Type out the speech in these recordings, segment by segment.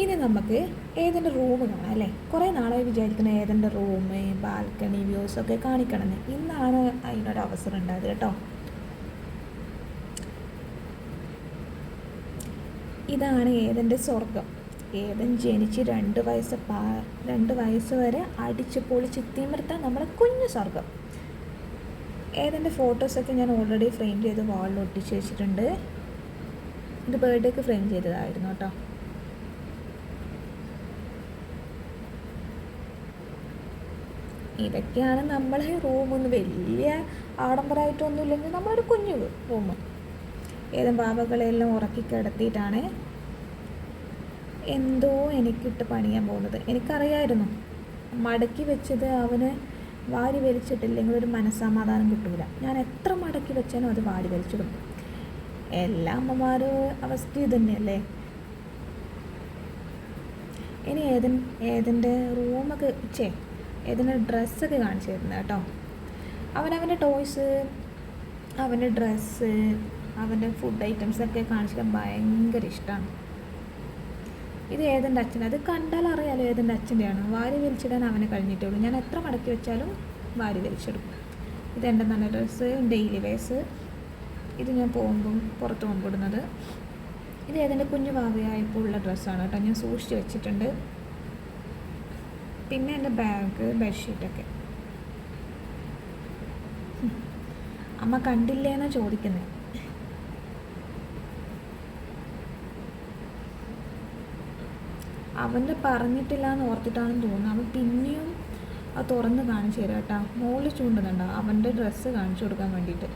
ഇനി നമുക്ക് ഏതിന്റെ റൂം കാണാം അല്ലേ? കുറേ നാളായി വിചാരിക്കുന്ന ഏതിന്റെ റൂം ബാൽക്കണി വ്യൂസ് ഒക്കെ കാണിക്കണമെന്ന്. ഇന്നാണ് അതിനൊരു അവസരം ഉണ്ടായത് കേട്ടോ. ഇതാണ് ഏതിന്റെ സ്വർഗം ഏതൻ ജനിച്ച് രണ്ട് വയസ്സ് പാ രണ്ട് വയസ്സ് വരെ അടിച്ച് പൊളിച്ച് തിമിർത്താൻ നമ്മുടെ കുഞ്ഞു സ്വർഗം ഏതെന്റെ ഫോട്ടോസൊക്കെ ഞാൻ ഓൾറെഡി ഫ്രെയിം ചെയ്ത് വാളിൽ ഒട്ടിച്ച് വെച്ചിട്ടുണ്ട്. ഇത് ബർത്ത്ഡേക്ക് ഫ്രെയിം ചെയ്തതായിരുന്നു കേട്ടോ. ഇതൊക്കെയാണ് നമ്മളെ റൂമൊന്നും വലിയ ആഡംബരമായിട്ടൊന്നും ഇല്ലെങ്കിൽ നമ്മളൊരു കുഞ്ഞു റൂം ഏതും ബാബകളെല്ലാം ഉറക്കി കിടത്തിയിട്ടാണ് എന്തോ എനിക്കിട്ട് പണിയാൻ പോകുന്നത്. എനിക്കറിയായിരുന്നു. മടക്കി വെച്ചത് അവന് വാരി വലിച്ചിട്ടില്ലെങ്കിൽ ഒരു മനസ്സമാധാനം കിട്ടൂല. ഞാൻ എത്ര മടക്കി വെച്ചാലും അത് വാരി വലിച്ചിടും. എല്ലാ അമ്മമാരും അവസ്ഥ ഇത് തന്നെയല്ലേ ഇനി ഏതിൻ ഏതിന്റെ റൂമൊക്കെ ചേ ഏതിന്റെ ഡ്രസ്സൊക്കെ കാണിച്ചു തരുന്നത് കേട്ടോ. അവനവന്റെ ടോയ്സ് അവന്റെ ഡ്രസ്സ് അവന്റെ ഫുഡ് ഐറ്റംസ് ഒക്കെ കാണിച്ചിട്ട് ഭയങ്കര ഇഷ്ടമാണ് ഇത് ഏതെന്റെ അച്ഛന്റെ? അത് കണ്ടാൽ അറിയാലോ ഏതെന്റെ അച്ഛന്റെയാണ്. വാരി വലിച്ചിടാൻ അവനെ കഴിഞ്ഞിട്ടേ ഉള്ളൂ ഞാൻ എത്ര മടക്കി വെച്ചാലും വാരി വലിച്ചിടും ഇത് എന്റെ നല്ല ഡ്രസ്സ് ഡെയിലി വേസ് ഇത് ഞാൻ പോകുമ്പം പുറത്ത് പോകുമ്പോൾ ഇത് ഏതെന്റെ കുഞ്ഞു ഭാവിയായപ്പോൾ ഉള്ള ഡ്രസ്സാണ് കേട്ടോ. ഞാൻ സൂക്ഷിച്ച് വെച്ചിട്ടുണ്ട്. പിന്നെ എന്റെ ബാഗ് ബെഡ്ഷീറ്റൊക്കെ അമ്മ കണ്ടില്ലേന്നാ ചോദിക്കുന്നത് അവന്റെ പറഞ്ഞിട്ടില്ല എന്ന് ഓർത്തിട്ടാണെന്ന് തോന്നുന്നു. അവൻ പിന്നെയും അത് തുറന്ന് കാണിച്ചു തരാം കേട്ടോ. മോളിൽ ചൂണ്ടുന്നുണ്ടോ? അവന്റെ ഡ്രസ്സ് കാണിച്ചു കൊടുക്കാൻ വേണ്ടിയിട്ട്.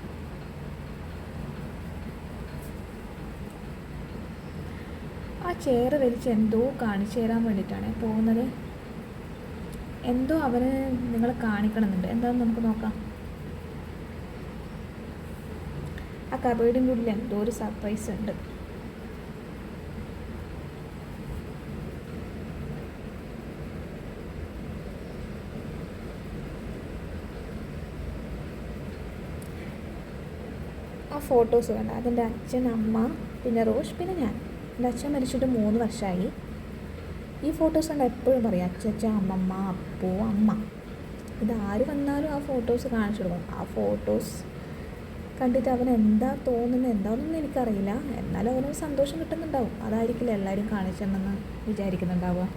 ആ ചെയർ വലിച്ച് എന്തോ കാണിച്ചു തരാൻ വേണ്ടിയിട്ടാണ് പോകുന്നത്. എന്തോ അവന് നിങ്ങളെ കാണിക്കണമെന്നുണ്ട്. എന്താണെന്ന് നമുക്ക് നോക്കാം. ആ കബേഡിന്റെ ഉള്ളിൽ എന്തോ ഒരു സർപ്രൈസ് ഉണ്ട്. ആ ഫോട്ടോസ് കണ്ട? അതിന്റെ അച്ഛൻ അമ്മ പിന്നെ റോഷ് പിന്നെ ഞാൻ. എന്റെ അച്ഛൻ മരിച്ചിട്ട് മൂന്ന് വർഷമായി ഈ ഫോട്ടോസ് കണ്ട എപ്പോഴും പറയും അച്ചച്ച അമ്മമ്മ അപ്പു അമ്മ. ഇത് ആര് വന്നാലും ആ ഫോട്ടോസ് കാണിച്ചു കൊടുക്കും. ആ ഫോട്ടോസ് കണ്ടിട്ട് അവൻ എന്താ തോന്നുന്നത് എന്താണെന്നൊന്നും എനിക്കറിയില്ല. എന്നാലും അവനൊരു സന്തോഷം കിട്ടുന്നുണ്ടാവും. അതായിരിക്കില്ല എല്ലാവരും കാണിച്ചെന്നു വിചാരിക്കുന്നുണ്ടാവുക.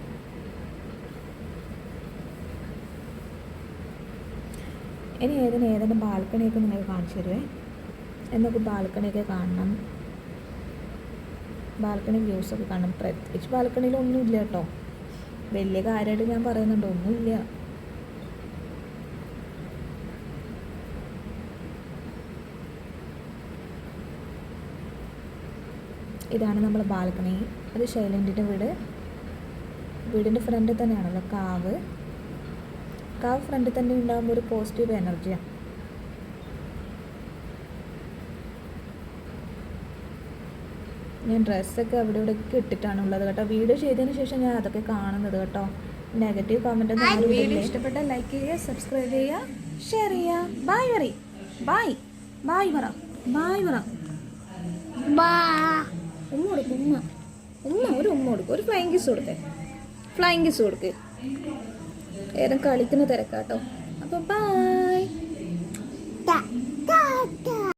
ഇനി ഏതിന് ഏതെങ്കിലും ബാൽക്കണിയൊക്കെ നിങ്ങൾ കാണിച്ചു തരുവേ? എന്നൊക്കെ ബാൽക്കണിയൊക്കെ കാണണം. ബാൽക്കണി വ്യൂസൊക്കെ കാണാം. പ്രത്യേകിച്ച് ബാൽക്കണിയിൽ ഒന്നുമില്ല കേട്ടോ. വലിയ കാര്യമായിട്ട് ഞാൻ പറയുന്നുണ്ട് ഒന്നുമില്ല. ഇതാണ് നമ്മൾ ബാൽക്കണി. അത് ശൈലന്റിന്റെ വീട്. വീടിന്റെ ഫ്രണ്ടിൽ തന്നെയാണല്ലോ കാവ്. കാവ് ഫ്രണ്ടിൽ തന്നെ ഉണ്ടാകുമ്പോൾ ഒരു പോസിറ്റീവ് എനർജിയാണ് ഞാൻ ഡ്രസ്സൊക്കെ അവിടെ ഇവിടെ ഇട്ടിട്ടാണ് ഇട്ടിട്ടാണുള്ളത് കേട്ടോ. വീഡിയോ ചെയ്തതിന് ശേഷം ഞാൻ അതൊക്കെ കാണുന്നത് കേട്ടോ. നെഗറ്റീവ് കമന്റ് വീഡിയോ ഇഷ്ടപ്പെട്ട ലൈക്ക് ചെയ്യുക സബ്സ്ക്രൈബ് ചെയ്യുക ഷെയർ ചെയ്യുക. ബായ് പറയും ബായ് ബായ് പറ. ബായ് പറ. ഉമ്മ കൊടുക്കും ഉമ്മ. ഉമ്മ ഒരു ഉമ്മ കൊടുക്കും. ഒരു ഫ്ലൈങ് കിസ് കൊടുത്തേ. ഫ്ലൈങ് കിസ് കൊടുക്ക്. ഏതും കളിക്കുന്ന തിരക്കാട്ടോ. അപ്പോൾ ബൈ